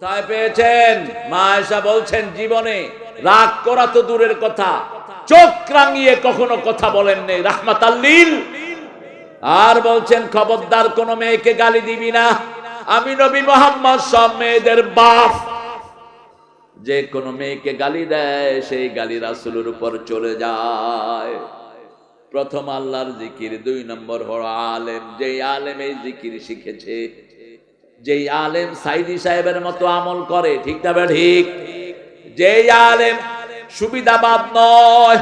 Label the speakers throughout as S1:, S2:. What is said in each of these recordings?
S1: কোথায় পেয়েছেন? মা এসা বলছেন, জীবনে রাগ করা তো দূরের কথা। চোখ রাঙিয়ে কখনো কথা বলেন নেই। রাহমাত আর বলছেন, খবরদার কোন মেয়েকে গালি দিবি না। আমি নবী মোহাম্মদ, সব মেয়েদের বাপ। যে কোন মেয়েকে গালি দেয়, সেই গালি রাসুলের উপর চলে যায়। প্রথম আল্লাহর জিকির, দুই নম্বর হল আলেম। যে আলেম এই জিকির শিখেছে যেই আলেম সাইদি সাহেবের মতো আমল করে, ঠিক না ঠিক। যেই আলেম সুবিধাবাদ নয়।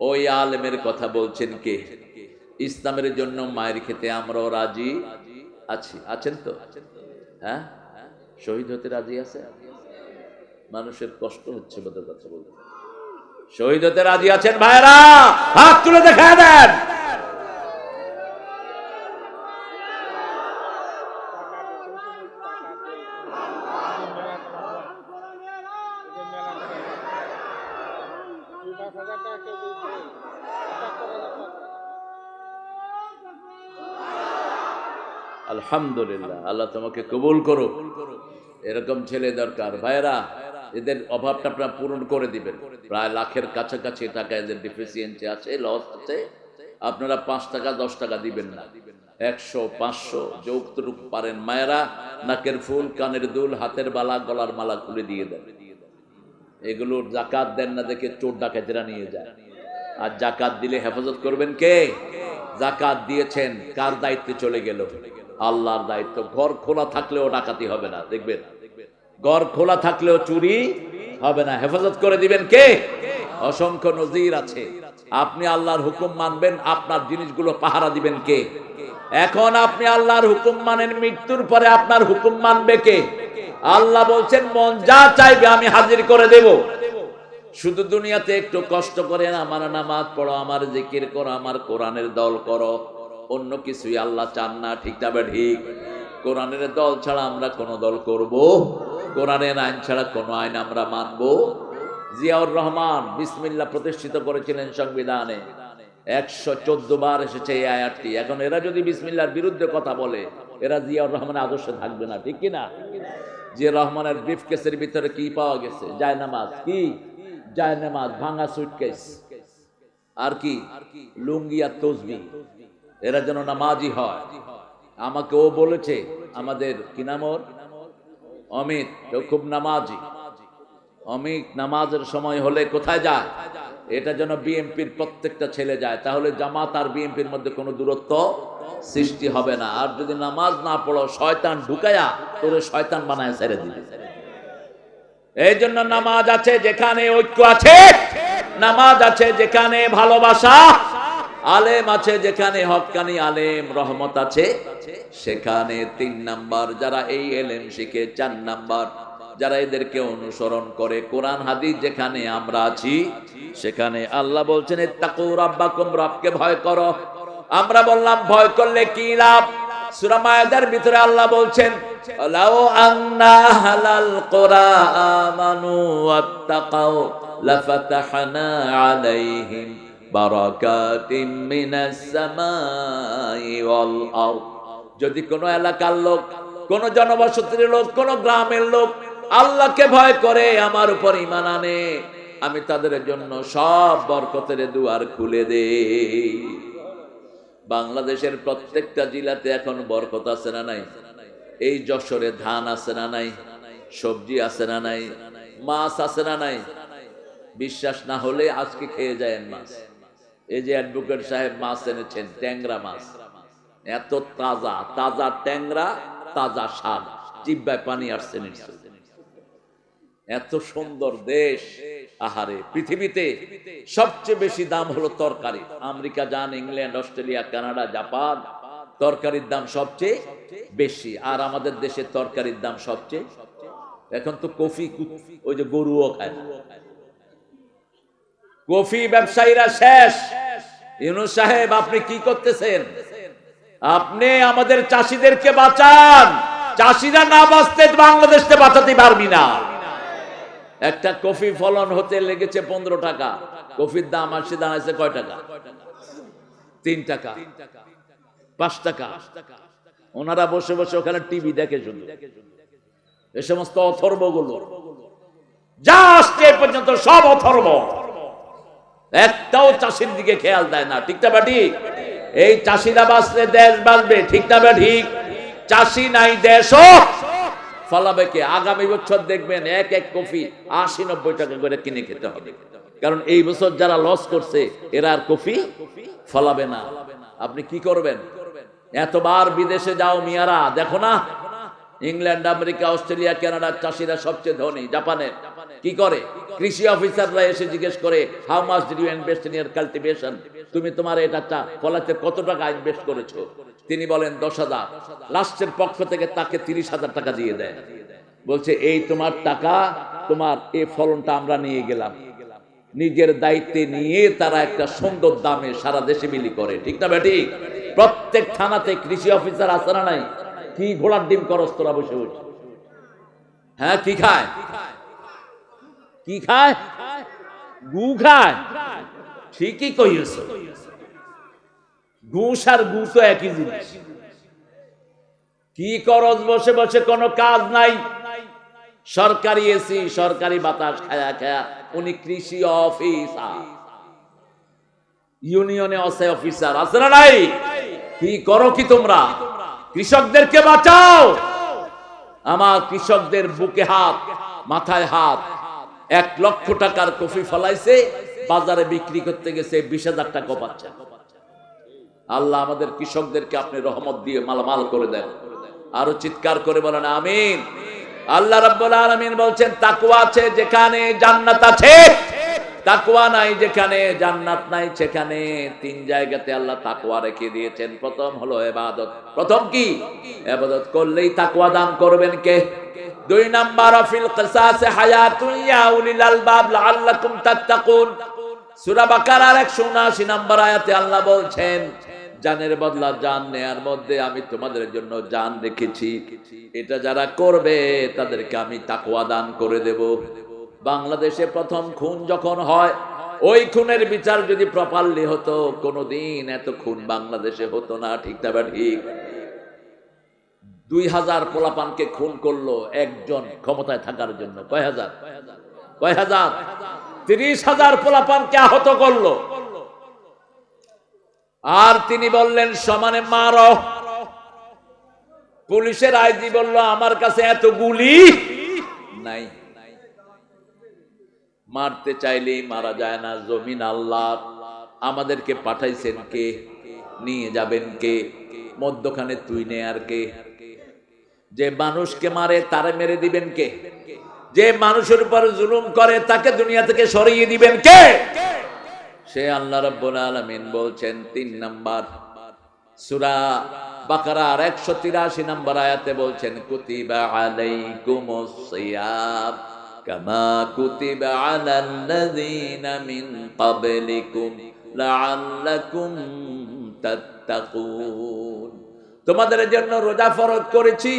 S1: ওই আলেমের কথা বলছেন কে? ইসলামের জন্য মায়ের খেতে আমরাও রাজি আছি। আছেন তো? হ্যাঁ? শহীদ হতে রাজি আছে? মানুষের কষ্ট হচ্ছে বোধহয় কথা বলতে। শহীদ হতে রাজি আছেন ভাইরা হাত তুলে দেখা দেন। আলহামদুলিল্লাহ, আল্লাহ তোমাকে কবুল করো এরকম ছেলে দরকার। ভাইরা এদের অভাবটা আপনারা পূরণ করে দিবেন। প্রায় লাখের কাছাকাছি টাকা এদের ডিফিসিয়েন্সি আছে লস আছে। আপনারা পাঁচ টাকা, দশ টাকা দিবেন না। একশো, পাঁচশো যৌকটুকু পারেন মায়েরা, নাকের ফুল, কানের দুল, হাতের বালা, গলার মালা খুলে দিয়ে দেন। এগুলোর জাকাত দেন না দেখে চোর ডাকাতেরা নিয়ে যায়। আর জাকাত দিলে হেফাজত করবেন কে? জাকাত দিয়েছেন, কার দায়িত্বে চলে গেল? আল্লাহর দায়িত্ব। ঘর খোলা থাকলেও ডাকাতি হবে না, দেখবেন। ঘর খোলা থাকলেও চুরি হবে না। হেফাজত করে দিবেন কে? অসংখ্য নজির আছে। আপনি আল্লাহর হুকুম মানবেন, আপনার জিনিসগুলো পাহারা দিবেন কে? এখন আপনি আল্লাহর হুকুম মানেন, মৃত্যুর পরে আপনার হুকুম মানবে কে? আল্লাহ বলছেন, মন যা চাইবে আমি হাজির করে দেব। শুধু দুনিয়াতে একটু কষ্ট করে আমার নামাজ পড়ো, আমার জিকির করো, আমার কোরআনের দল করো। অন্য কিছুই আল্লাহ চান না, ঠিক তবে ঠিক? কোরআনের দল ছাড়া আমরা কোন দল করব? কোরআনের আইন ছাড়া কোনো আইন আমরা মানব? জিয়াউর রহমান বিসমিল্লা প্রতিষ্ঠিত করেছিলেন সংবিধানে। একশো চোদ্দ বার এসেছে এই আয়াতটি। এখন এরা যদি বিসমিল্লার বিরুদ্ধে কথা বলে, এরা জিয়াউর রহমানের আদর্শে থাকবে না, ঠিক কিনা? জিয়া রহমানের ব্রিফ কেসের ভিতরে কি পাওয়া গেছে? জায় নামাজ কি? জায় নামাজ ভাঙা সুটকেস আর কি? লুঙ্গি আর তসবি। এরা যেন নামাজি হয়। আমাকে ও বলেছে, আমাদের কি নাম ওর? অমিত ও খুব নামাজি। অমিত, নামাজের সময় হলে কোথায় যায়? এটা যেন বিএনপির প্রত্যেকটা ছেলে যায়। তাহলে জামাত আর বিএনপির মধ্যে কোনো দূরত্ব সৃষ্টি হবে না। আর যদি নামাজ না পড়ো, শয়তান ঢুকায়া তোরে শয়তান বানায় ছেড়ে দিবে। এই জন্য নামাজ আছে যেখানে ঐক্য আছে, নামাজ আছে যেখানে ভালোবাসা আলেম আছে যেখানে হকানি আলেম রহমত আছে, সেখানে তিন নাম্বার যারা এই এলেম শিখে, চার নাম্বার যারা এদেরকে অনুসরণ করে, কোরআন হাদিস যেখানে আমরা আছি, সেখানে আল্লাহ বলছেন আমরা বললাম, ভয় করলে কি লাভ? সূরা ভিতরে আল্লাহ বলছেন আলাইহিম। যদি কোনো এলাকার লোক, কোন জনবসতির লোক, কোন গ্রামের লোক আল্লাহকে ভয় করে, আমার উপর ইমান আনে, আমি তাদের জন্য সব বরকতের দুয়ার খুলে দেই। বাংলাদেশের প্রত্যেকটা জেলাতে এখন বরকত আছে না নাই? এই যশোরে ধান আছে না নাই? সবজি আছে না নাই? মাছ আছে না নাই? বিশ্বাস না হলে আজকে খেয়ে যায় মাছ। এই যে অ্যাডভোকেট সাহেব মাছ এনেছেন, ট্যাংরা মাছ। এত তাজা তাজা ট্যাংরা, তাজা শাক, জিব্বায় পানি আসছে নিশ্চয়। এত সুন্দর দেশ, আহারে, পৃথিবীতে সবচেয়ে বেশি দাম হলো তরকারি। আমেরিকা যান, ইংল্যান্ড, অস্ট্রেলিয়া, কানাডা, জাপান, তরকারির দাম সবচেয়ে বেশি। আর আমাদের দেশের তরকারির দাম সবচেয়ে, এখন তো কফি ওই যে গরুও খায় কফি ব্যবসায়ীরা শেষ। ইউনুস সাহেব, আপনি কি করতেছেন? আপনি আমাদের চাষিদেরকে বাঁচান। চাষিরা না বাঁচতে বাংলাদেশকে বাঁচাতে পারবি না। একটা কফি ফলন হতে লেগেছে পনেরো টাকা। কফির দাম আসছে, দাঁড়াইছে কয় টাকা? তিন টাকা। পাঁচ টাকা। ওনারা বসে বসে ওখানে টিভি দেখে শুধু এ সমস্ত অথর্বগুলো। যা আসছে পর্যন্ত সব অথর্ব। একটাও চাষির দিকে খেয়াল দেয় না, ঠিক না বা ঠিক? এই চাষিরা বাঁচলে দেশ বাঁচবে, ঠিক না বা ঠিক? চাষি নাই, দেশও ফলাবে কে? আগামী বছর দেখবেন এক এক কফি আশি নব্বই টাকা করে কিনে খেতে হবে। কারণ এই বছর যারা লস করছে, এরা আর কফি ফলাবে না। আপনি কি করবেন? এতবার বিদেশে যাও মিয়ারা, দেখো না। ইংল্যান্ড, আমেরিকা, অস্ট্রেলিয়া, কানাডার চাষিরা সবচেয়ে ধনী, জাপানের। কি করে? কৃষি অফিসাররা এসে জিজ্ঞেস করে how much did you invest in your cultivation তুমি তোমার এটা ফলাতে কত টাকা ইনভেস্ট করেছ? তিনি বলেন, দশ হাজার। রাষ্ট্রের পক্ষ থেকে তাকে তিরিশ হাজার টাকা দিয়ে দেয়। বলছে, এই তোমার টাকা, তোমার এই ফলনটা আমরা নিয়ে গেলাম। নিজের দায়িত্বে নিয়ে তারা একটা সুন্দর দামে সারা দেশে বিলি করে। ঠিক না বেটি প্রত্যেক থানাতে কৃষি অফিসার আছে না নাই? কি ঘোড়ার ডিম করস তোরা বসে বসে? হ্যাঁ কি খায়? কি খায়? গু খায়। ঠিকই কইছ ঘুষ আর গু তো একই জিনিস। কি করস বসে বসে কোনো কাজ নাই। সরকারি এসি সরকারি বাতাস খায়া খায়া উনি কৃষি অফিসার। ইউনিয়নে আছে অফিসার, আছে না নাই? কি করো কি তোমরা? কৃষকদেরকে বাঁচাও। আমার কৃষকদের বুকে হাত, মাথায় হাত। এক লক্ষ টাকার কফি ফলাইছে, বাজারে বিক্রি করতে গেছে বিশ হাজার টাকা পাচ্ছে আল্লাহ আমাদের কৃষকদেরকে আপনি রহমত দিয়ে মালামাল করে দেন। আরও চিৎকার করে বলেন, আমিন। আল্লাহ রাব্বুল আলামিন বলছেন, তাকওয়া আছে যেখানে জান্নাত আছে। তাকওয়া নাই যেখানে, জান্নাত নাই সেখানে। তিন জায়গাতে আল্লাহ তাকওয়া রেখে দিয়েছেন। প্রথম হলো ইবাদত প্রথম কি? ইবাদত করলেই তাকওয়া দান করবেন কে? দুই নাম্বার ফিল কিসাসে হায়াতুন ইয়া উলিল আলবাব লাআল্লাকুম তাত্তাকুন। সূরা বাকারার 179 নম্বর আয়াতে আল্লাহ বলছেন, জানের বদলা জান নেয়ার মধ্যে আমি তোমাদের জন্য জান রেখেছি। এটা যারা করবে, তাদেরকে আমি তাকওয়া দান করে দেব। বাংলাদেশে প্রথম খুন যখন হয়, ওই খুনের বিচার যদি প্রপারলি হতো, কোনোদিন এত খুন বাংলাদেশে হতো না, ঠিক না ঠিক। দুই হাজার পোলাপানকে খুন করল একজন ক্ষমতায় থাকার জন্য। কয় হাজার কয় হাজার তিরিশ হাজার পোলাপানকে আহত করল। আর তিনি বললেন, সমানে মার। পুলিশের আইজি বলল, আমার কাছে এত গুলি নাই। মারতে চাইলেই মারা যায় না, জমিন আল্লাহ। আমাদেরকে পাঠাইছেন কে? নিয়ে যাবেন কে? মধ্যখানে তুই নে আর কে? যে মানুষকে মারে, তারে মেরে দিবেন কে? যে মানুষের উপর জুলুম করে, তাকে দুনিয়া থেকে সরিয়ে দিবেন কে? সে আল্লাহ রাব্বুল আলামিন বলছেন, তিন নাম্বার। সূরা বাকারার 183 নম্বর আয়াতে বলছেন, কুতিবা আলাইকুমুস সিয়াম কামা কুতিবা আলাল্লাযীনা মিন ক্বাবলিকুম লাআল্লাকুম তাত্তাকুন। তোমাদের জন্য রোজা ফরজ করেছি।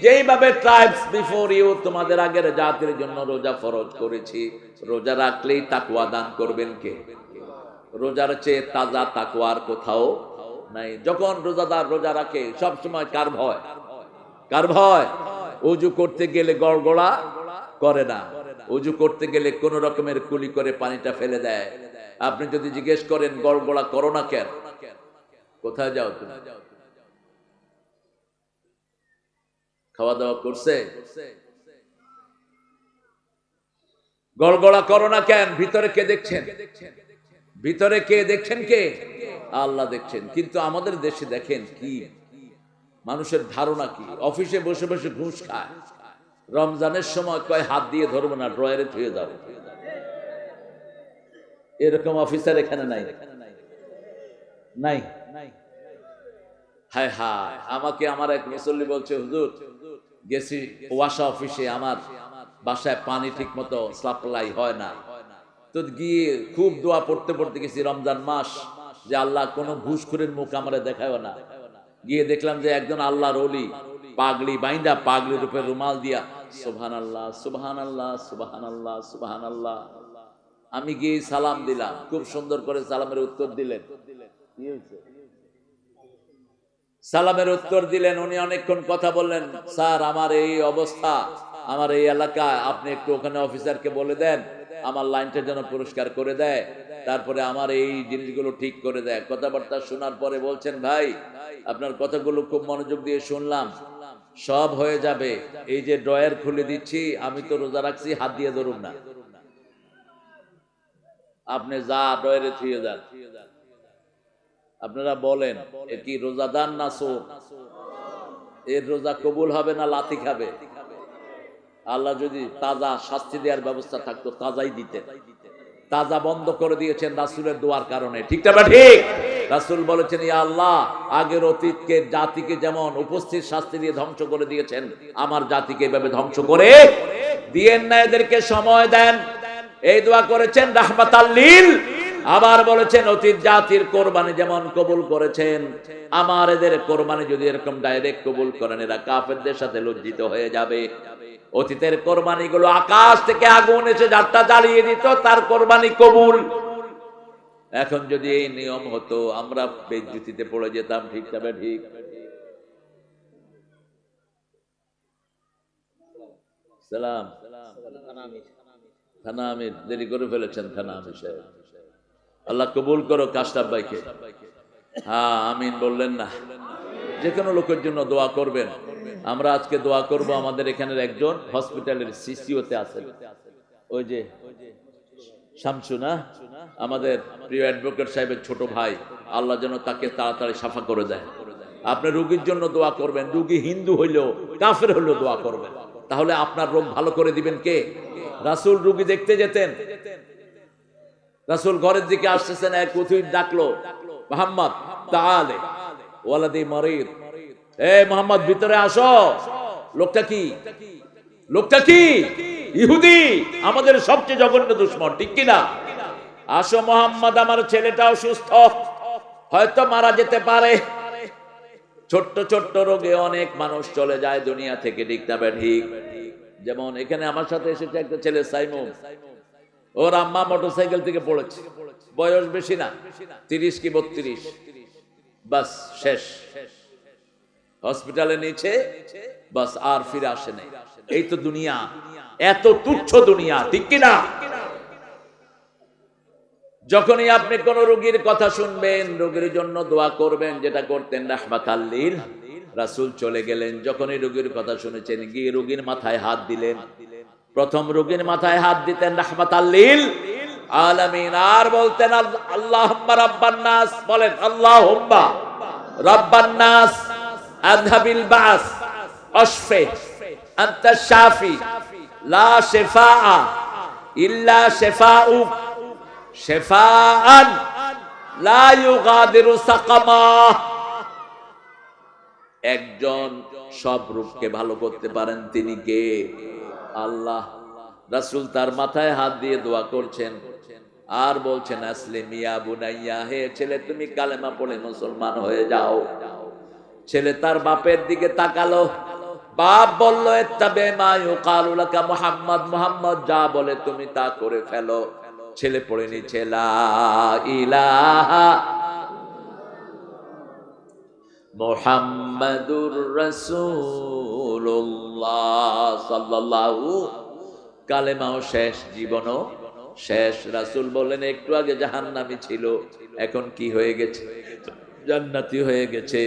S1: যেইভাবে ট্রাইবস বিফোর ইউ তোমাদের আগের জাতির জন্য রোজা ফরজ করেছি। রোজা রাখলেই তাকওয়া দান করবেন কে? রোজার চেয়ে তাজা তাকওয়ার কোথাও নাই। যখন রোজাদার রোজা রাখে, সব সময় কার ভয়? কার ভয়? উজু করতে গেলে গড়গড়া করে না। উজু করতে গেলে কোন রকমের কুলি করে পানিটা ফেলে দেয়। আপনি যদি জিজ্ঞেস করেন, গড়গড়া করো না কেন? কোথায় যাও তুমি? খাওয়া দাওয়া করছে? গড়গড়া করো না কেন? ভিতরে কে দেখছেন? ভিতরে কে দেখছেন কে? আল্লাহ দেখছেন। কিন্তু আমাদের দেশে দেখেন কি? মানুষের ধারণা কি? অফিসে বসে বসে ঘুষ খায়। রমজানের সময় কয় হাত দিয়ে ধরবো না, ড্রয়ারে থুয়ে যাবে এরকম অফিসার এখানে নাই। নাই। হায় হায়, আমাকে আমার এক মুসল্লি বলছে, হুজুর গেছি ওয়াসা অফিসে, আমার বাসায় পানি ঠিক মতো সাপ্লাই হয় না। তো গিয়ে খুব দোয়া পড়তে পড়তে গেছি, রমজান মাস, যে আল্লাহ কোনো ঘুষখোরের মুখ আমরা দেখায় না। গিয়ে দেখলাম যে একজন আল্লাহর অলি পাগড়ি বাইন্দা, পাগড়ির উপরে রুমাল দিয়া সুবহান আল্লাহ সুবহান আল্লাহ সুবহান আল্লাহ সুবহান আল্লাহ আমি গিয়ে সালাম দিলাম, খুব সুন্দর করে সালামের উত্তর দিলেন। কি হয়েছে? সালামের উত্তর দিলেন, উনি অনেকক্ষণ কথা বললেন, স্যার, আমার এই অবস্থা, আমার এই এলাকায়, আপনি একটু ওখানে অফিসারকে বলে দেন, আমার লাইনটা যেন পরিষ্কার করে দেয়, তারপরে আমার এই জিনিসগুলো ঠিক করে দেয়। কথাবার্তা শোনার পরে বলছেন, ভাই, আপনার কথাগুলো খুব মনোযোগ দিয়ে শুনলাম, সব হয়ে যাবে, এই যে ড্রয়ার খুলে দিচ্ছি, আমি তো রোজা রাখছি, হাত দিয়ে ধরুন না। আপনি যা ড্রয়ারে থুয়ে যান। আপনারা বলেন, এ কি রোজাদার না সোর? এর রোজা কবুল হবে না লাথি খাবে? আল্লাহ যদি তাজা শাস্তি দেওয়ার ব্যবস্থা থাকতো, তাজাই দিতেন। তাজা বন্ধ করে দিয়েছেন রাসুলের দোয়ার কারণে। ঠিক না ঠিক। রাসুল বলেছেন, ইয়া আল্লাহ, আগের অতীতকে জাতিকে যেমন উপস্থিত শাস্তি দিয়ে ধ্বংস করে দিয়েছেন, আমার জাতিকে এভাবে ধ্বংস করে দিয়েন না এদেরকে সময় দেন। এই দোয়া করেছেন রাহমাত আল্লিল আবার বলেছেন অতীত জাতির কোরবানি যেমন কবুল করেছেন, আমার এদের কোরবানি যদি এরকম ডাইরেক্ট কবুল করেন, এরা কাফেরদের সাথে লজ্জিত হয়ে যাবে। অতীতের কোরবানি গুলো আকাশ থেকে আগুন এসে যাত্রা জ্বালিয়ে দিত, তার কোরবানি কবুল। এখন যদি এই নিয়ম হতো, আমরা বেজ্জুতিতে পড়ে যেতাম, ঠিক তবে ঠিক। সালাম। থানা আমির। দেরি করে ফেলেছেন থানা আমির সাহেব। আল্লাহ কবুল করো কাস্টাব ভাইকে হ্যাঁ আমিন বললেন না। যে কোনো লোকের জন্য দোয়া করবেন। আমরা আজকে দোয়া করব আমাদের এখানের একজন হসপিটালের সিসিওতে আছেন। ওই যে শামসু না? আমাদের প্রিয় অ্যাডভোকেট সাহেবের ছোট ভাই। আল্লাহ যেন তাকে তাড়াতাড়ি সাফা করে দেয়। আপনি রুগীর জন্য দোয়া করবেন। রুগী হিন্দু হইলেও কাফের হইলেও দোয়া করবেন। তাহলে আপনার রোগ ভালো করে দিবেন কে? রাসুল রুগী দেখতে যেতেন। রাসূল ঘরের দিকে আসতেছেন, এক উথুই ডাকলো, মোহাম্মদ, তাআলে, ওয়ালাদি মারিদ। এ মোহাম্মদ, ভিতরে আসো। লোকটা কি? লোকটা কি? ইহুদি, আমাদের সবচেয়ে জঘন্য দুশ্মন, ঠিক কিনা? আসো মোহাম্মদ, আমার ছেলেটাও সুস্থ, হয়তো মারা যেতে পারে। ছোট্ট ছোট্ট রোগে অনেক মানুষ চলে যায় দুনিয়া থেকে, ঠিক না ঠিক যেমন এখানে আমার সাথে এসেছে একটা ছেলে, সাইমুন। ওর আম্মা মোটরসাইকেল থেকে পড়েছে। বয়স বেশি না, তিরিশ কি বত্রিশ। বাস শেষ। হসপিটালে নিচে বাস আর ফিরে আসে নাই। এই তো দুনিয়া, এত তুচ্ছ দুনিয়া, ঠিক কিনা? যখনই আপনি কোন রোগীর কথা শুনবেন, রোগীর জন্য দোয়া করবেন, যেটা করতেন রাহমাত রাসুল চলে গেলেন। যখনই রোগীর কথা শুনেছেন, গিয়ে রোগীর মাথায় হাত দিলেন। প্রথম রোগীর মাথায় হাত দিতেন রাহমাত আল্লিল আর বলতেন আল্লাহ রাব্বান নাস। বলেন আল্লাহ রাব্বান নাস, আযহাবিল বাস, অশফে একজন সব রূপকে ভালো করতে পারেন, তিনি কে? আল্লাহ, রাসূল তার মাথায় হাত দিয়ে দোয়া করছেন। আর বলছেন আসলে মিয়া বুনাইয়া, হে ছেলে, তুমি কালেমা পড়ে মুসলমান হয়ে যাও। ছেলে তার বাপের দিকে তাকালো। বাপ বলল এত্তাবে মা ইউকালু লাকা মুহাম্মদ মুহাম্মদ, যা বলে তুমি তা করে ফেলো। ছেলে পড়ে নিচ্ছে লা ইলাহা মোহাম্মদুর কালেমাও শেষ শেষ। রাসূল একটু আগে জাহান্নামী ছিল, এখন কি হয়ে গেছে? জান্নাতি হয়ে গেছে।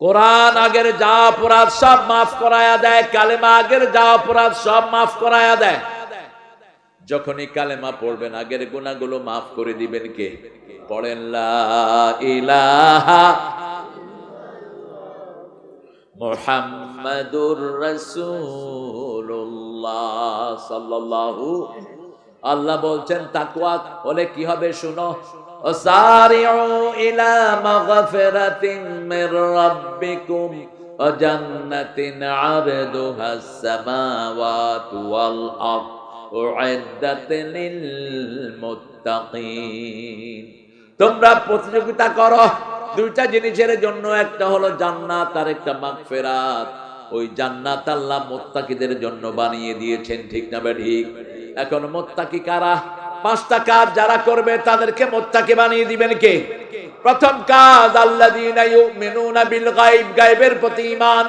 S1: কোরআন আগের যা অপরাধ সব মাফ করায়া দেয়, কালেমা আগের যা অপরাধ সব মাফ করায়া দেয়। যখনই কালেমা পড়বেন, আগের গুণাগুলো মাফ করে দিবেন কে? পড়েন লা ইলাহা মুহাম্মাদুর রাসূলুল্লাহ সাল্লাল্লাহু আল্লাহ বলছেন, তাকওয়া হলে কি হবে শুনো? ওসারিউ ইলা মাগফিরাতিন মির রাব্বিকুম ওয়া জান্নাতিন আরদুহাস সামাওয়াতু ওয়াল আরদ উইদ্দাত লিল মুত্তাকিন। তোমরা প্রতিযোগিতা করো। দুইটা জিনিসের জন্য একটা হলো জান্নাত আর একটা মাগফিরাত। ওই জান্নাত আল্লাহ মুত্তাকিদের জন্য বানিয়ে দিয়েছেন, ঠিক না ঠিক। এখন মুত্তাকি কারা? পাঁচটা কাজ যারা করবে তাদেরকে মোত্তাকি বানিয়ে দিবেন কে? প্রথম কাজ ইউমিনুনা বিল গায়ব, গায়বের প্রতি ঈমান।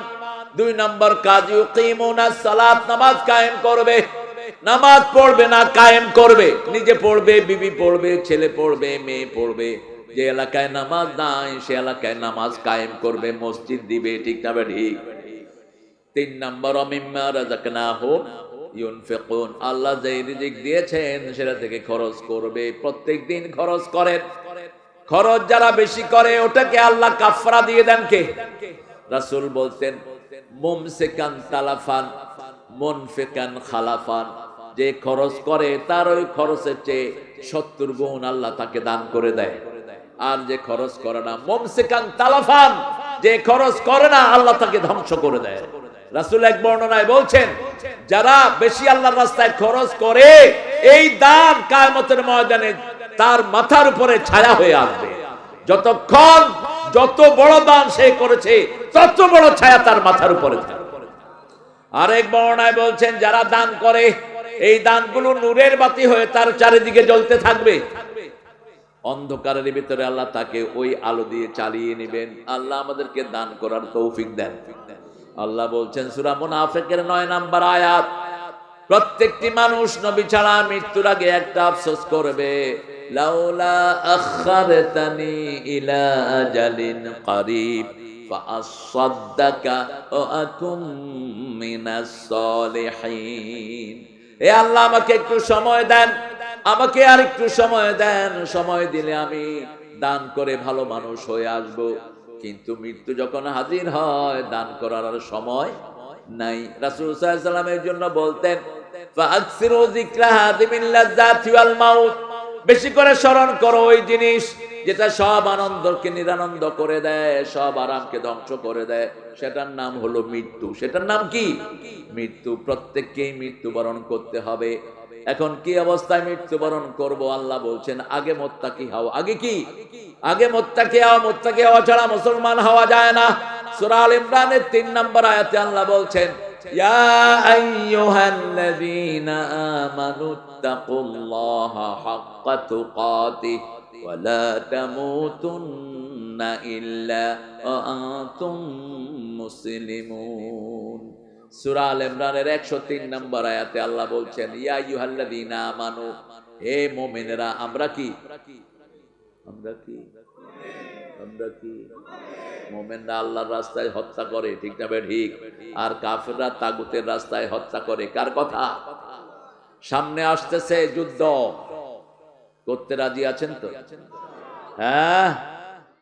S1: দুই নম্বর কাজ, ইউকিমুনা সালাত, নামাজ কায়েম করবে। নামাজ পড়বে না, কায়েম করবে। নিজে পড়বে, বিবি পড়বে, ছেলে পড়বে, মেয়ে পড়বে। যে এলাকায় নামাজ নাই, সে এলাকায় নামাজ কায়েম করবে, মসজিদ দিবে, ঠিক না ঠিক তিন নম্বর, অমিম্মা ইউনফিকুন। আল্লাহ যে রিজিক দিয়েছেন, সেটা থেকে খরচ করবে। প্রত্যেক দিন খরচ করেন। খরচ যারা বেশি করে, ওটাকে আল্লাহ কাফরা দিয়ে দেন কে? রাসূল বলতেন মুমসিকান তালাফান, মুনফিকান খালাফান। যে খরচ করে তার ওই খরচের চেয়ে সত্তর গুণ আল্লাহ তাকে দান করে দেয়। আর যে খরচ করে না, মুমসিকান তালাফান, যে খরচ করে না, আল্লাহ তাকে ধ্বংস করে দেয়। রাসূল এক বর্ণনায় বলছেন, যারা বেশি আল্লাহর রাস্তায় খরচ করে, এই দান কায়ামতের ময়দানে তার মাথার উপরে ছায়া হয়ে আসবে। যতক্ষণ যত বড় দান সে করেছে, তত বড় ছায়া তার মাথার উপরে থাকবে আরেক বর্ণায় বলছেন, যারা দান করে এই দানগুলো নূরের বাতি হয়ে তার চারিদিকে জ্বলতে থাকবে। অন্ধকারের ভিতরে আল্লাহ তাকে ওই আলো দিয়ে চালিয়ে নেবেন। আল্লাহ আমাদেরকে দান করার তৌফিক দেন। আল্লাহ বলছেন, সুরা মুনাফিকের নয় নাম্বার আয়াত, প্রত্যেকটি মানুষ নবী ছাড়া মৃত্যুর আগে একটা আফসোস করবে। লাউলা আখারতানি ইলা আজালিন করিব ওয়া আকুম মিনাস সলিহিন। এ আল্লাহ আমাকে একটু সময় দেন, আমাকে আর একটু সময় দেন, সময় দিলে আমি দান করে ভালো মানুষ হয়ে আসব। কিন্তু মৃত্যু যখন হাজির হয়, দান করার আর সময় নাই। রাসূল সাল্লামের জন্য বলতেন বেশি করে স্মরণ করো ওই জিনিস যেটা সব আনন্দকে নিরানন্দ করে দেয়, সব আরামকে ধ্বংস করে দেয়। সেটার নাম হলো মৃত্যু। সেটার নাম কি? মৃত্যু। প্রত্যেককেই মৃত্যুবরণ করতে হবে। এখন কি অবস্থায় মৃত্যুবরণ করব? আল্লাহ বলছেন, আগে মোত্তাকি হও। আগে কি? আগে মোত্তাকি হও। মোত্তাকি হওয়া ছাড়া মুসলমান হওয়া যায় না। সূরা আল ইমরানের তিন নম্বর আয়াতে আল্লাহ বলছেন ইয়া আইয়ুহাল্লাযীনা আমানু তাকুল্লাহা হাক্কা তুকাতিহ ওয়া লা তামুতুন্না ইল্লা ওয়া আনতুম মুসলিমুন সূরা আল ইমরানের 103 নম্বর আয়াতে আল্লাহ বলছেন, ইয়া আইয়ুহাল্লাযীনা আমানু, হে মুমিনেরা আমরা কি? আমরা কি? আমরা কি? মোমেনরা আল্লাহর রাস্তায় হত্যা করে, ঠিক না ঠিক? আর কাফেররা তাগুতের রাস্তায় হত্যা করে, কার কথা? সামনে আসতেছে যুদ্ধ। করতে রাজি আছেন তো? হ্যাঁ?